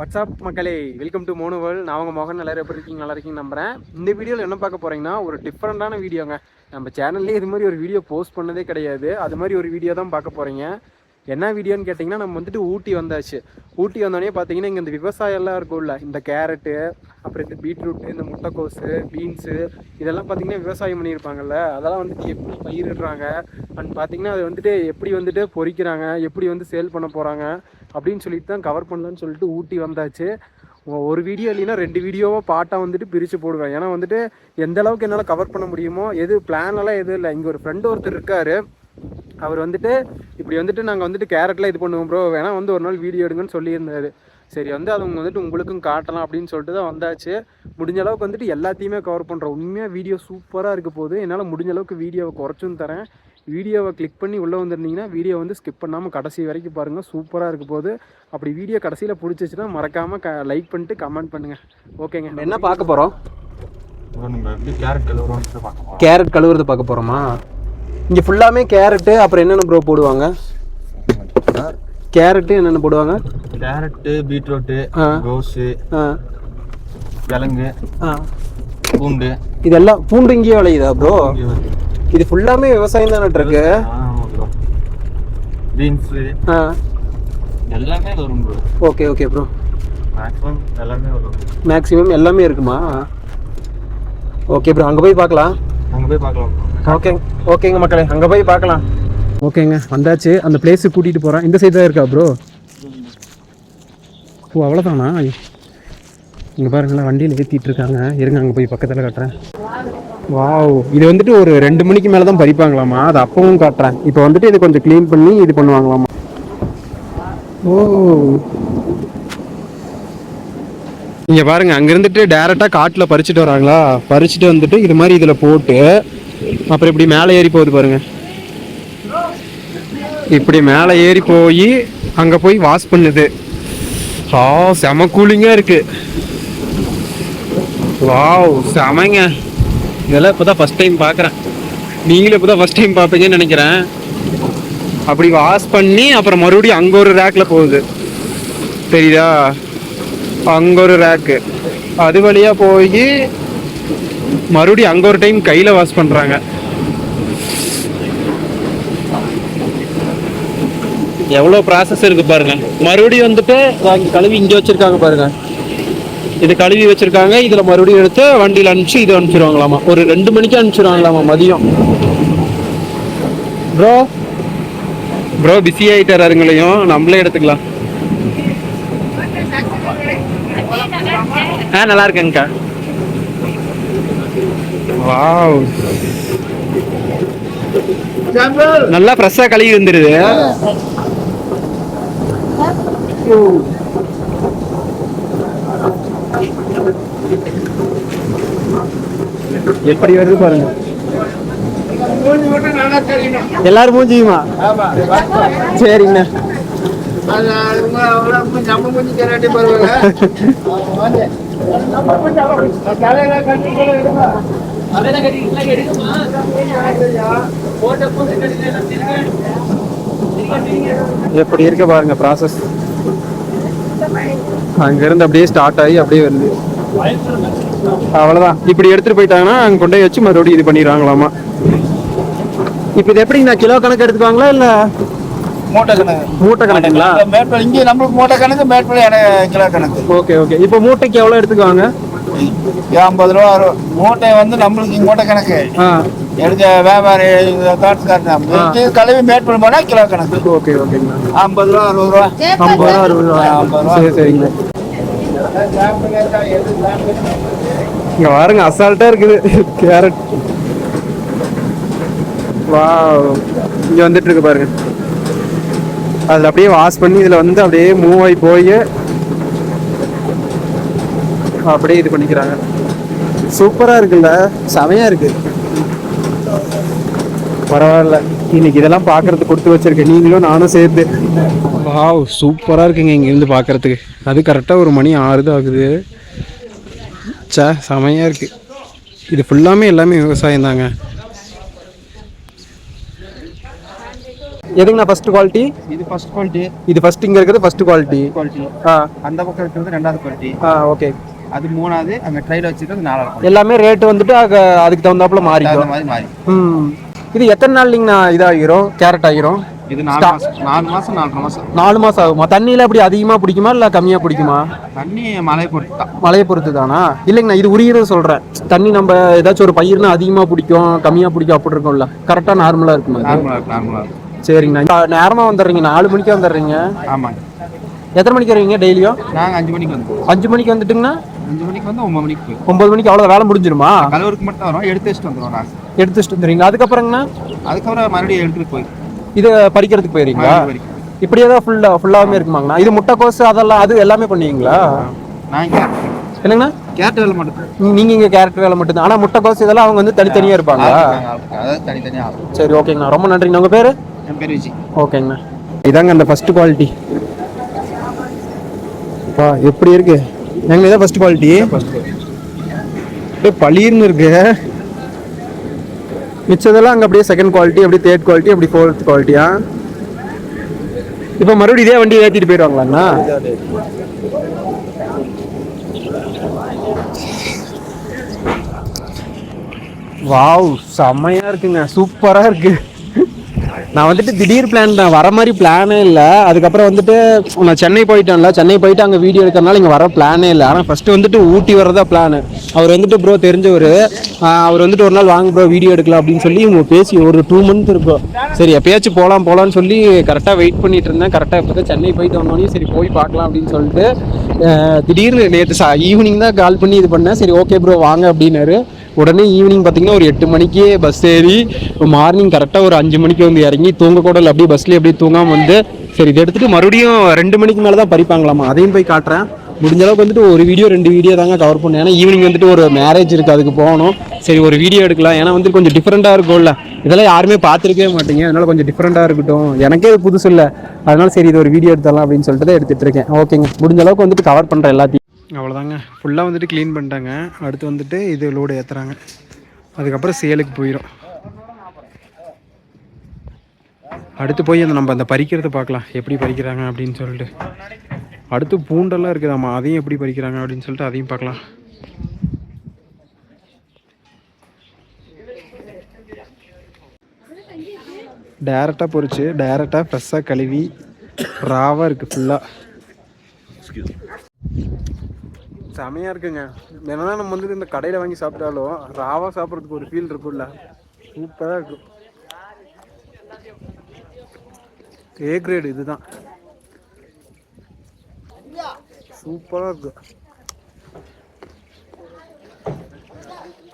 WhatsApp மக்களே? Welcome to மோனுவல் நான் அவங்க மோகன். நல்லா எப்படி இருக்கீங்க? நல்லா இருக்கீங்க நம்புறேன். இந்த வீடியோவில் என்ன பார்க்க போகிறீங்கன்னா ஒரு டிஃப்ரெண்ட்டான வீடியோங்க. நம்ம சேனல்லே இது மாதிரி ஒரு வீடியோ போஸ்ட் பண்ணதே கிடையாது. அது மாதிரி ஒரு வீடியோ தான் பார்க்க போகிறீங்க என்ன வீடியோன்னு கேட்டிங்கன்னா நம்ம வந்துட்டு ஊட்டி வந்தாச்சு. ஊட்டி வந்தோடனே பார்த்தீங்கன்னா இங்கே இந்த விவசாயம்லாம் இருக்கும்ல. இந்த கேரட்டு அப்புறம் இந்த பீட்ரூட்டு இந்த முட்டைக்கோஸு பீன்ஸு இதெல்லாம் பார்த்தீங்கன்னா விவசாயம் பண்ணியிருப்பாங்கல்ல. அதெல்லாம் வந்துட்டு எப்படி பயிரிடுறாங்க? அண்ட் பார்த்தீங்கன்னா அது வந்துட்டு எப்படி வந்துட்டு பொறிக்கிறாங்க? எப்படி வந்து சேல் பண்ண போகிறாங்க அப்படின்னு சொல்லிட்டு தான் கவர் பண்ணலான்னு சொல்லிட்டு ஊட்டி வந்தாச்சு. ஒரு வீடியோ இல்லைன்னா ரெண்டு வீடியோவாக பாட்டாக வந்துட்டு பிரித்து போடுவேன். ஏன்னா வந்துட்டு எந்த அளவுக்கு என்னால் கவர் பண்ண முடியுமோ எது plan எல்லாம் எதுவும் இல்லை. இங்கே ஒரு ஃப்ரெண்டு ஒருத்தர் இருக்காரு. அவர் வந்துட்டு இப்படி வந்துட்டு நாங்கள் வந்துட்டு கேரட்லாம் இது பண்ணுவோம் ப்ரோ வேணா வந்து ஒரு நாள் வீடியோ எடுங்கன்னு சொல்லியிருந்தாரு. சரி வந்து அவங்க வந்துட்டு உங்களுக்கும் காட்டலாம் அப்படின்னு சொல்லிட்டு தான் வந்தாச்சு. முடிஞ்ச அளவுக்கு வந்துட்டு எல்லாத்தையுமே கவர் பண்ணுறோம் உண்மையாக வீடியோ சூப்பராக இருக்க போது என்னால் முடிஞ்ச அளவுக்கு வீடியோவை குறைச்சும் தரேன். வீடியோவை கிளிக் பண்ணி உள்ளே வந்திருந்தீங்கன்னா வீடியோ வந்து ஸ்கிப் பண்ணாமல் கடைசி வரைக்கும் பாருங்கள் சூப்பராக இருக்க போது அப்படி வீடியோ கடைசியில் பிடிச்சிச்சுன்னா மறக்காமல் க லைக் பண்ணிட்டு கமெண்ட் பண்ணுங்கள் ஓகேங்க என்ன பார்க்க போகிறோம் நம்ம எப்படி கேரட் கழுவுறோம்னு பார்க்க போறோம். கேரட் கழுவுறது பார்க்க போகிறோமா இங்கே ஃபுல்லாமே கேரட்டு அப்புறம் என்னென்ன ப்ரோ போடுவாங்க? கேரட்டு என்னென்ன போடுவாங்க? Carrot beetroot. கோஸு கிழங்கு பூண்டு. இதெல்லாம் பூண்டு இங்கேயே விளையுதா ப்ரோ. இது ஃபுல்லாமே விவசாயம் தானே இருக்கு ப்ரோ பீன்ஸு எல்லாமே வரும் bro okay okay bro maximum எல்லாமே வரும். மேக்ஸிமம் எல்லாமே இருக்குமா? ஓகே ப்ரோ அங்கே போய் பார்க்கலாம். அங்கே போய் பார்க்கலாம் ஓகேங்க ஓகேங்க மக்களே அங்கே போய் பார்க்கலாம். ஓகேங்க வந்தாச்சு. அந்த பிளேஸுக்கு கூட்டிகிட்டு போகிறேன் இந்த சைடு தான் இருக்கா ப்ரோ ஓ அவ்வளோதானா இங்கே பாருங்களேன் வண்டியில் ஏற்றிட்டு இருக்காங்க. இருங்க அங்கே போய் பக்கத்தில் காட்டுறேன். வாவ் இது வந்துட்டு ஒரு ரெண்டு மணிக்கு மேலே தான் பறிப்பாங்களாமா அது அப்பவும் காட்டுறேன். இப்போ வந்துட்டு இது கொஞ்சம் க்ளீன் பண்ணி இது பண்ணுவாங்களாமா ஓ. இங்கே பாருங்க அங்கேருந்துட்டு டேரெக்டாக காட்டில் பறிச்சுட்டு வராங்களா? பறிச்சுட்டு வந்துட்டு இது மாதிரி இதில் போட்டு அப்புறம் இப்படி மேலே ஏறி போகுது பாருங்க. இப்படி மேலே ஏறி போய் அங்கே போய் வாஷ் பண்ணுது. ஆ செம கூலிங்காக இருக்கு. வாவ் செமங்க. இதெல்லாம் இப்போ தான் ஃபஸ்ட் டைம் பார்க்குறேன் நீங்களும் இப்போ தான் ஃபஸ்ட் டைம் பார்ப்பீங்கன்னு நினைக்கிறேன். அப்படி வாஷ் பண்ணி அப்புறம் மறுபடியும் அங்கே ஒரு ரேக்கில் போகுது. தெரியுதா? அங்கே ஒரு ரேக்கு அது வழியாக போய் மறுபடியும் அங்கே ஒரு டைம் கையில் வாஷ் பண்ணுறாங்க எவ்வளோ ப்ராசஸ் இருக்கு பாருங்க. மறுபடியும் வந்துட்டு வாங்கி கழுவி இங்கே வச்சிருக்காங்க பாருங்க. இது கழுவி வச்சிருக்காங்க. இதில் மறுபடியும் எடுத்து வண்டியில் அனுப்பிச்சு இது அனுப்பிச்சிருவாங்களாமா. ஒரு ரெண்டு மணிக்கு அனுப்பிச்சிருவாங்களாமா மதியம். ப்ரோ ப்ரோ பிஸி ஆகிட்டாருங்களையும் நம்மளே எடுத்துக்கலாம். ஆ நல்லா இருக்கேங்கக்கா வாவ். நல்லா ஃப்ரெஷ்ஷாக கழுவி வந்துடுது எப்படி வருது பாருங்க. எல்லாரும் மூஞ்சியுமா? சரிங்கண்ணா. எப்படி இருக்க பாருங்க ப்ராசஸ் அங்கிருந்து அப்படியே ஸ்டார்ட் ஆகி அப்படியே வருது. அவ்வளோதான் இப்படி எடுத்துட்டு போயிட்டாங்கன்னா அங்கே கொண்டு போய் வச்சு மறுபடியும் இது பண்ணிடுவாங்களாமா? இப்போ இது எப்படிங்கண்ணா கிலோ கணக்கு எடுத்துக்குவாங்களா இல்லை? மூட்டை கணக்கு. மூட்டை கணக்குங்களா? மேட்பல் இங்கே நம்மளுக்கு மூட்டை கணக்கு மேட்பல் கிலோ கணக்கு. Okay okay. இப்போ மூட்டைக்கு எவ்வளோ எடுத்துக்குவாங்க? ஐம்பது ரூபா வரும் மூட்டை வந்து நம்மளுக்கு மூட்டை கணக்கு. எடுக்க வியாபாரி தோட்டக்காரன் கழுவி மேட்பல் போனால் கிலோ கணக்கு. ஓகே ஓகேங்கண்ணா ஐம்பது ரூபா அறுபது ரூபா. ஐம்பது ரூபா அறுபது ரூபா. ஐம்பது ரூபா. சரி சரிங்கண்ணா இங்க பாருங்க அசால்ட்டா இருக்குது. கேரட் வா இங்க வந்துட்டு இருக்கு பாருங்க. அதுல அப்படியே வாஷ் பண்ணி இதுல வந்து அப்படியே மூவ் ஆகி போய் அப்படியே இது பண்ணிக்கிறாங்க. சூப்பரா இருக்குல்ல? செமையா இருக்கு. பரவாயில்ல. இன்னைக்கு இதெல்லாம் பார்க்கறதுக்கு கொடுத்து வச்சிருக்கேன் நீங்களும் நானும் சேர்த்து. வாவ் சூப்பராக இருக்குங்க இங்கேருந்து பார்க்கறதுக்கு அது கரெக்டாக ஒரு மணி ஆறு தான் ஆகுது. சே செமையாக இருக்கு. இது ஃபுல்லாமே எல்லாமே விவசாயம் தாங்க. எதுங்கண்ணா ஃபர்ஸ்ட் குவாலிட்டி இது ஃபர்ஸ்ட் குவாலிட்டி இது ஃபர்ஸ்ட் இங்கே இருக்கிறது ஃபர்ஸ்ட் குவாலிட்டி குவாலிட்டி ஆ. அந்த பக்கம் இருக்கிறது ரெண்டாவது குவாலிட்டி ஆ ஓகே அது மூணாவது அங்க ட்ரைல வச்சிருக்கிறது நாலாவது. எல்லாமே ரேட்டு வந்துட்டு அதுக்கு தகுந்தாப்புல அந்த மாறிக்கும் மாதிரி மாறி ம். இது எத்தனை நாள்லிங்கண்ணா இதாகிரும்? கேரட் ஆகிரும்? இது நாலு மாசம் நாலு மாசம் மாசம். நாலு மாசம் ஆகுமா? தண்ணியில அப்படி அதிகமா பிடிக்குமா இல்ல கம்மியா பிடிக்குமா? தண்ணி மழை பொறுத்து தான் மழையை பொறுத்து தானா இல்லைங்கண்ணா இது உரியது சொல்றேன். தண்ணி நம்ம ஏதாச்சும் ஒரு பயிர்னா அதிகமா பிடிக்கும் கம்மியா பிடிக்கும் அப்படி இருக்கும்ல. கரெக்டா நார்மலா இருக்குமா? நார்மலா சரிங்கண்ணா. இப்ப நேரமா வந்துடுறீங்க நாலு மணிக்கு வந்துடுறீங்க. ஆமாங்க. எத்தனை மணிக்கு வருவீங்க டெய்லியும்? நாங்க அஞ்சு மணிக்கு வந்துருவோம் அஞ்சு மணிக்கு வந்துட்டுங்கண்ணா? அஞ்சு மணிக்கு வந்து ஒன்பது மணிக்கு போயிடும். ஒன்பது மணிக்கு அவ்வளோ வேலை முடிஞ்சிருமா? கலவருக்கு மட்டும் வரோம். எடுத்து வச்சுட்டு வந்துடுவோம் நாங்க எடுத்து வச்சுட்டு வந்துடுறீங்க அதுக்கப்புறங்கண்ணா அதுக்கப்புறம் மறுபடியும் எடுத்துட்டு போயிடும். இது பறிக்கிறதுக்கு போயிருங்களா இப்படியே தான் ஃபுல்லா ஃபுல்லாவே இருக்குமாங்கண்ணா? இது முட்டைக்கோசு அதெல்லாம் அது எல்லாமே பண்ணுவீங்களா? நான் என்னங்கண்ணா? கேரட் வேலை மட்டும் நீ- நீங்க இங்க கேரட் வேலை மட்டும் ஆனா முட்டைக்கோசு இதெல்லாம் அவங்க வந்து தனித்தனியா இருப்பாங்க அதாவது தனித்தனியா ஆகும் சரி ஓகேங்கண்ணா. ரொம்ப நன்றிங்க உங்க பேரு? என் பேர் விஜய் ஓகேங்கண்ணா. இதாங்க அந்த ஃபர்ஸ்ட் குவாலிட்டி எப்படி இருக்கு? எங்க இதான் ஃபர்ஸ்ட் குவாலிட்டி அப்படியே பளீர்னு இருக்கு. மிச்சதெல்லாம் அங்க அப்படியே செகண்ட் குவாலிட்டி அப்படியே தேர்ட் குவாலிட்டி அப்படி ஃபோர்த் குவாலிட்டியா இப்போ மறுபடியும் இதே வண்டி ஏற்றிட்டு போயிடுவாங்களாண்ணா? வாவ் செம்மையாக இருக்குங்க. சூப்பரா இருக்கு. நான் வந்துட்டு திடீர் பிளான் தான். வர மாதிரி பிளானே இல்லை. அதுக்கப்புறம் வந்துட்டு நான் சென்னை போயிட்டேன்ல. சென்னை போயிட்டு அங்கே வீடியோ எடுக்கிறனால இங்கே வர பிளானே இல்லை. ஆனால் ஃபஸ்ட்டு வந்துட்டு ஊட்டி வரதா பிளானு அவர் வந்துட்டு ப்ரோ தெரிஞ்சவர். அவர் வந்துட்டு ஒரு நாள் வாங்க ப்ரோ வீடியோ எடுக்கலாம் அப்படின்னு சொல்லி இவங்க பேசி ஒரு டூ மந்த் இருக்கும். சரி எப்பயாச்சும் போகலாம் போகலான்னு சொல்லி கரெக்டாக வெயிட் பண்ணிட்டு இருந்தேன். கரெக்டாக இப்போ சென்னை போயிட்டு வந்தோடனே சரி போய் பார்க்கலாம் அப்படின்னு சொல்லிட்டு திடீர்னு நேற்று சா ஈவினிங் தான் கால் பண்ணி இது பண்ணேன். சரி ஓகே ப்ரோ வாங்க அப்படின்னாரு. உடனே ஈவினிங் பார்த்தீங்கன்னா ஒரு எட்டு மணிக்கே பஸ் ஏறி மார்னிங் கரெக்டாக ஒரு அஞ்சு மணிக்கு வந்து இறங்கி தூங்க கூட இல்லை அப்படியே பஸ்லேயே அப்படியே தூங்காமல் வந்து சரி இதை எடுத்துட்டு மறுபடியும் ரெண்டு மணிக்கு மேலே தான் பறிப்பாங்களாமா? அதையும் போய் காட்டுறேன். முடிஞ்ச அளவுக்கு வந்துட்டு ஒரு வீடியோ ரெண்டு வீடியோ தாங்க கவர் பண்ணேன் ஏன்னா ஈவினிங் வந்துட்டு ஒரு மேரேஜ் இருக்குது அதுக்கு போகணும். சரி ஒரு வீடியோ எடுக்கலாம். ஏன்னா வந்து கொஞ்சம் டிஃப்ரெண்ட்டாக இருக்கும்ல. இதெல்லாம் யாருமே பார்த்துருக்கவே மாட்டீங்க. அதனால் கொஞ்சம் டிஃப்ரெண்ட்டாக இருக்கட்டும். எனக்கே இது புதுசு இல்லை. அதனால சரி இது ஒரு வீடியோ எடுத்தலாம் அப்படின்னு சொல்லிட்டு தான் எடுத்துகிட்டு இருக்கேன் ஓகேங்க முடிஞ்ச அளவுக்கு வந்துட்டு கவர் பண்ணுறேன் எல்லாத்தையும். அவ்வளோதாங்க. ஃபுல்லாக வந்துட்டு க்ளீன் பண்ணிட்டாங்க. அடுத்து வந்துட்டு இது லோடு ஏற்றுறாங்க அதுக்கப்புறம் சேலுக்கு போயிடும் அடுத்து போய் அந்த நம்ம அந்த பறிக்கிறத பார்க்கலாம். எப்படி பறிக்கிறாங்க அப்படின்னு சொல்லிட்டு. அடுத்து பூண்டெல்லாம் இருக்குதாம்மா அதையும் எப்படி பறிக்கிறாங்க அப்படின்னு சொல்லிட்டு அதையும் பார்க்கலாம். டேரெக்டாக பொறிச்சு டேரெக்டாக ஃப்ரெஷ்ஷாக கழுவி ராவாக இருக்குது ஃபுல்லாக செமையாக இருக்குங்க. என்னன்னா நம்ம வந்துட்டு இந்த கடையில் வாங்கி சாப்பிட்டாலும் ராவாக சாப்பிட்றதுக்கு ஒரு ஃபீல் இருக்கும்ல. சூப்பராக இருக்கும் ஏ கிரேடு இதுதான். சூப்பராக இருக்கு.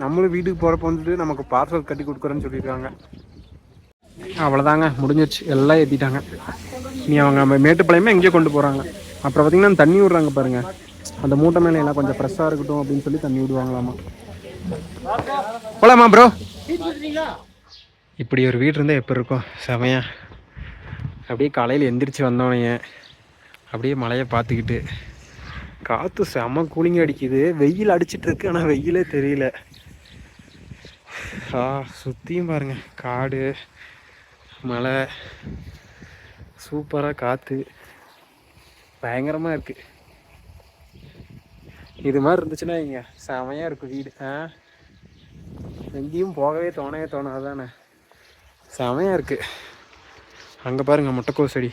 நம்மளும் வீட்டுக்கு போகிறப்ப வந்துட்டு நமக்கு பார்சல் கட்டி கொடுக்குறேன்னு சொல்லியிருக்காங்க. அவ்வளோதாங்க முடிஞ்சிருச்சு. எல்லாம் ஏற்றிட்டாங்க நீ அவங்க நம்ம மேட்டுப்பாளையமே எங்கேயோ கொண்டு போகிறாங்க அப்புறம் பார்த்தீங்கன்னா தண்ணி விடுறாங்க பாருங்க. அந்த மூட்டை மேலே எல்லாம் கொஞ்சம் ஃப்ரெஷ்ஷாக இருக்கட்டும் அப்படின்னு சொல்லி தண்ணி விடுவாங்களாமா. போலாமா ப்ரோ இப்படி ஒரு வீடு இருந்தால் எப்படி இருக்கும்? செமையா. அப்படியே காலையில் எந்திரிச்சு வந்தோடனே அப்படியே மழையை பார்த்துக்கிட்டு. காற்று செம கூலிங்க அடிக்குது. வெயில் அடிச்சிட்டு இருக்கு ஆனால் வெயிலே தெரியல. ஆ சுற்றியும் பாருங்க. காடு மழை சூப்பராக காற்று பயங்கரமாக இருக்குது இது மாதிரி இருந்துச்சுன்னா இங்கே செமையாக இருக்கும் வீடு. ஆ? எங்கேயும் போகவே தோணவே தோணாதானே. செமையாக இருக்குது அங்கே பாருங்கள் முட்டைக்கோஸ் செடி.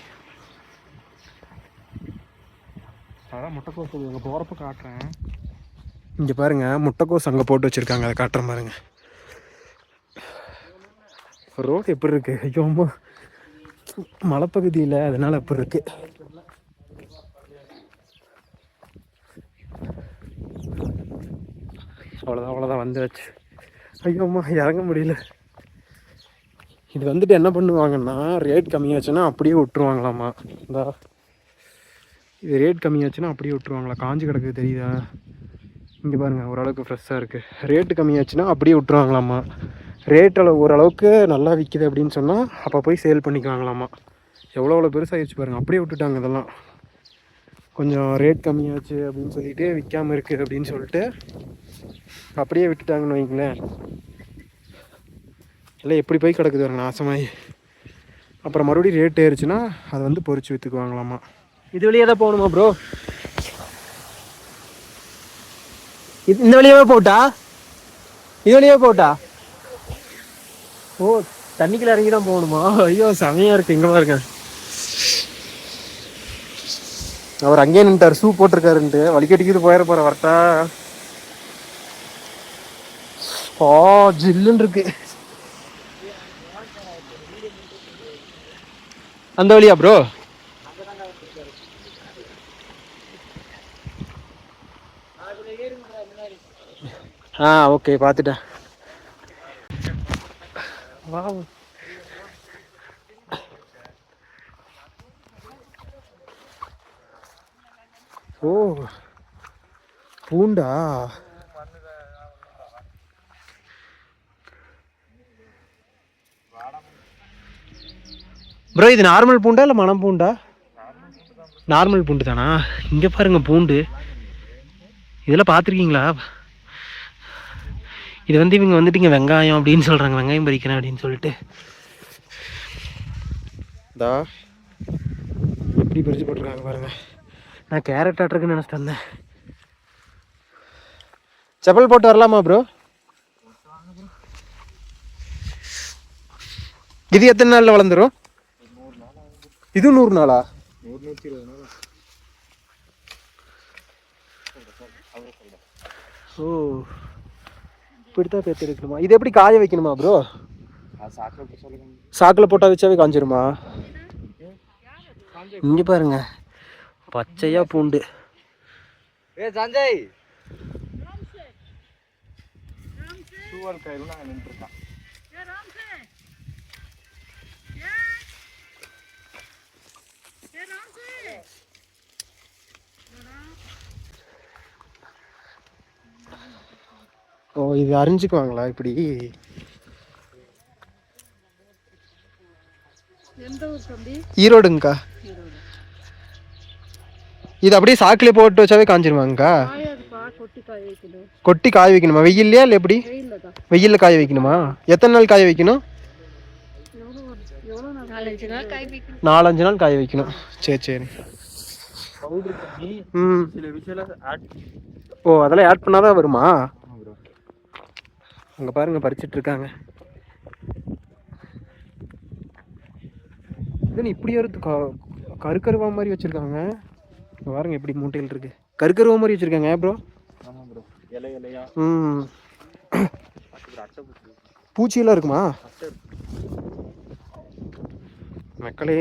அதான் முட்டைக்கோஸ் செடி. அங்கே போகிறப்ப காட்டுறேன். இங்கே பாருங்கள் முட்டைக்கோஸ் அங்கே போட்டு வச்சுருக்காங்க. அதை காட்டுறேன் பாருங்கள் ரோடு எப்படி இருக்குது ஐயோ மலைப்பகுதியில் அதனால் எப்படி இருக்குது அவ்வளோதான் அவ்வளோதான் வந்தாச்சு ஐயோ அம்மா இறங்க முடியல. இது வந்துட்டு என்ன பண்ணுவாங்கன்னா ரேட் கம்மியாச்சுன்னா அப்படியே விட்டுருவாங்களாம்மா. இந்தா இது ரேட் கம்மியாச்சுன்னா அப்படியே விட்டுருவாங்களா? காஞ்சி கிடக்கு தெரியுதா? இங்கே பாருங்கள் ஓரளவுக்கு ஃப்ரெஷ்ஷாக இருக்குது ரேட்டு கம்மியாச்சுன்னா அப்படியே விட்டுருவாங்களாம்மா. ரேட் அளவு ஓரளவுக்கு நல்லா விற்கிது அப்படின்னு சொன்னால் அப்போ போய் சேல் பண்ணிக்குவாங்களாம்மா. எவ்வளோ எவ்வளோ பெருசாகிடுச்சு பாருங்கள் அப்படியே விட்டுட்டாங்க இதெல்லாம். கொஞ்சம் ரேட் கம்மியாச்சு அப்படின்னு சொல்லிட்டு விற்காமல் இருக்குது அப்படின்னு சொல்லிட்டு அப்படியே விட்டுட்டாங்கன்னு வைங்களேன். எல்லாம் எப்படி போய் கிடக்குது பாருங்க நாசமாயி. அப்புறம் மறுபடியும் ரேட் ஏறுச்சுன்னா அதை வந்து பொரிச்சு விற்றுக்குவாங்களாமா இது வழியாக தான் போகணுமா ப்ரோ இது இந்த வழியாவே போட்டா? இது வழியாவே போட்டா? ஓ தண்ணிக்குள்ள இறங்கி தான் போகணுமா? ஐயோ செமையா இருக்கு இங்க பாருங்க. அவர் அங்கேயே நின்ட்டார் ஷூ போட்டிருக்காருன்ட்டு. வலிக்கடிக்கிது போயிட போற வரட்டா. ஓ ஜில்லுன்னு இருக்கு அந்த வழியா ப்ரோ ஆ ஓகே பார்த்துட்டேன் வாவ். ஓ பூண்டா? ப்ரோ இது நார்மல் பூண்டா இல்லை மணம் பூண்டா? நார்மல் பூண்டு தானா? இங்கே பாருங்க பூண்டு. இதெல்லாம் பார்த்துருக்கீங்களா? இது வந்து இவங்க வந்துட்டு இங்கே வெங்காயம் அப்படின்னு சொல்கிறாங்க வெங்காயம் பறிக்கிறேன் அப்படின்னு சொல்லிட்டு. தா எப்படி பறிச்சு போட்டிருக்காங்க பாருங்க. நான் கேரட் ஆட்டுறதுன்னு நினச்சிட்டு வந்தேன். செப்பல் போட்டு வரலாமா ப்ரோ இது எத்தனை நாளில் வளர்ந்துரும்? இது நூறு நாளா ஓ இப்படித்தான் பேத்து எடுக்கணுமா? இது எப்படி காய வைக்கணுமா ப்ரோ சாக்கில் போட்டால் வச்சாவே காஞ்சிருமா? இங்கே பாருங்க. பச்சையா பூண்டு. ஏ சஞ்சய்! சூவல் கையில் நாங்கள் நின்றுருக்கான் ஓ இது அரிஞ்சுக்குவாங்களா இப்படி? ஈரோடுங்கக்கா இது அப்படியே சாக்கிலே போட்டு வச்சாவே காஞ்சிருமாங்கக்கா கொட்டி காய வைக்கணுமா. வெயில்லையா இல்லை எப்படி? வெயில்ல காய வைக்கணுமா? எத்தனை நாள் காய வைக்கணும்? நாலஞ்சு நாள் காய வைக்கணும்? சரி சரி. பவுடர் பண்ணி ம். சில விஷயம் ஆட் ஓ அதெல்லாம் ஆட் பண்ணாதான் வருமா? அங்க பாருங்க பறிச்சிட்டு இருக்காங்க இது இப்படி ஒரு கருக்கருவா மாதிரி வச்சிருக்காங்க. இங்க பாருங்க எப்படி மூட்டைகள் இருக்கு கருக்கருவா மாதிரி வச்சிருக்காங்க ப்ரோ ஆமாம் ப்ரோ இலை இலையா? ம். பூச்சியெல்லாம் இருக்குமா? மக்களே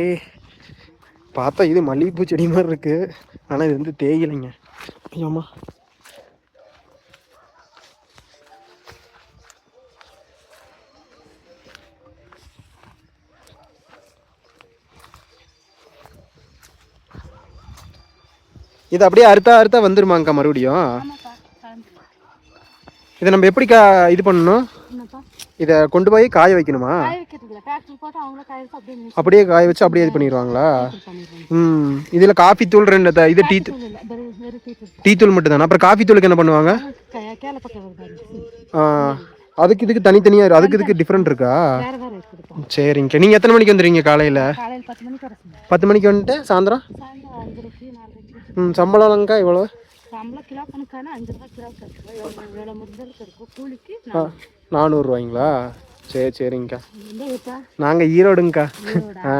பார்த்தா இது மல்லிகைப்பூ செடி மாதிரி இருக்கு. ஆனால் இது வந்து தேயிலைங்க. ஐயோம்மா. இது அப்படியே அறுத்தா அறுத்தா வந்துருமாங்கக்கா மறுபடியும்? இதை நம்ம எப்படி கா இது பண்ணணும்? இதை கொண்டு போய் காய வைக்கணுமா? அப்படியே காய வச்சு அப்படியே இது பண்ணிடுவாங்களா? பண்ணிடுவாங்க. ம். இதில் காஃபி தூள் ரெண்டு இது டீ டீ தூள். டீ தூள் மட்டும் தானே அப்புறம் காஃபி தூளுக்கு என்ன பண்ணுவாங்க? அதுக்கு இதுக்கு தனித்தனியாக இருக்கு அதுக்கு இதுக்கு டிஃப்ரெண்ட் இருக்கா? வேற வேற இருக்குதுப்பா சரிங்க. நீங்கள் எத்தனை மணிக்கு வந்துடுறீங்க காலையில்? பத்து மணிக்கு வந்துட்டு சாயந்தரம் ம் சம்பளம்லங்கா இவ்வளோ சம்பளம் கிலோ கணக்கான அஞ்சு ரூபா கிலோ எவ்வளோ முடிஞ்சதுக்கு இருக்கும் கூலிக்கு ஆ நானூறுரூவாய்ங்களா சரி சரிங்கக்கா. நாங்கள் ஈரோடுங்கக்கா. ஆ.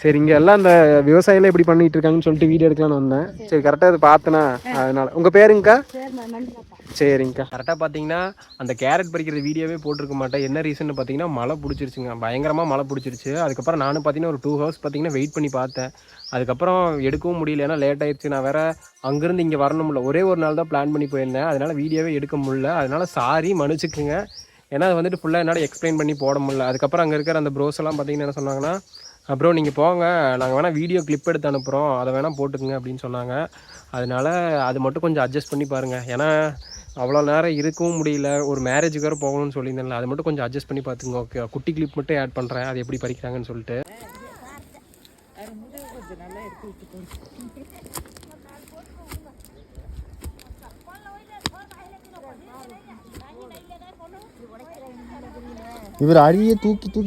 சரி இங்கே எல்லாம் இந்த விவசாயிலாம் எப்படி பண்ணிட்டு இருக்காங்கன்னு சொல்லிட்டு வீடியோ எடுக்கலாம்னு வந்தேன். சரி. கரெக்டாக அதை பார்த்தேனா அதனால. உங்கள் பேருங்கக்கா? சரிங்கக்கா. கரெக்டாக பார்த்தீங்கன்னா அந்த கேரட் பறிக்கிற வீடியோவே போட்டிருக்க மாட்டேன். என்ன ரீசன் பார்த்தீங்கன்னா மழை பிடிச்சிருச்சுங்க. பயங்கரமாக மழை பிடிச்சிருச்சு. அதுக்கப்புறம் நானும் பார்த்தீங்கன்னா ஒரு டூ ஹவர்ஸ் பார்த்தீங்கன்னா வெயிட் பண்ணி பார்த்தேன். அதுக்கப்புறம் எடுக்கவும் முடியல. ஏன்னா லேட் ஆயிடுச்சு நான் வேறு அங்கேருந்து இங்கே வரணும்ல. ஒரே ஒரு நாள் தான் பிளான் பண்ணி போயிருந்தேன். அதனால் வீடியோவே எடுக்க முடியல. அதனால் சாரி மன்னிச்சுக்குங்க. ஏன்னா அது வந்துட்டு ஃபுல்லாக என்னால் எக்ஸ்பிளைன் பண்ணி போட முடியல. அதுக்கப்புறம் அங்கே இருக்கிற அந்த ப்ரோஸ் எல்லாம் பார்த்தீங்கன்னா என்ன சொன்னாங்கன்னா அப்புறம் நீங்கள் போங்க. நாங்கள் வேணால் வீடியோ கிளிப் எடுத்து அனுப்புகிறோம் அதை வேணால் போட்டுக்குங்க அப்படின்னு சொன்னாங்க. அதனால அது மட்டும் கொஞ்சம் அட்ஜஸ்ட் பண்ணி பாருங்கள் ஏன்னா அவ்வளோ நேரம் இருக்கவும் முடியல. ஒரு மேரேஜுக்கு வேறு போகணும்னு சொல்லியிருந்தேன்ல. அது மட்டும் கொஞ்சம் அட்ஜஸ்ட் பண்ணி பார்த்துங்க ஓகே குட்டி கிளிப் மட்டும் ஆட் பண்ணுறேன் அது எப்படி பறிக்கிறாங்கன்னு சொல்லிட்டு. இவர் அடியே தூக்கி தூக்கி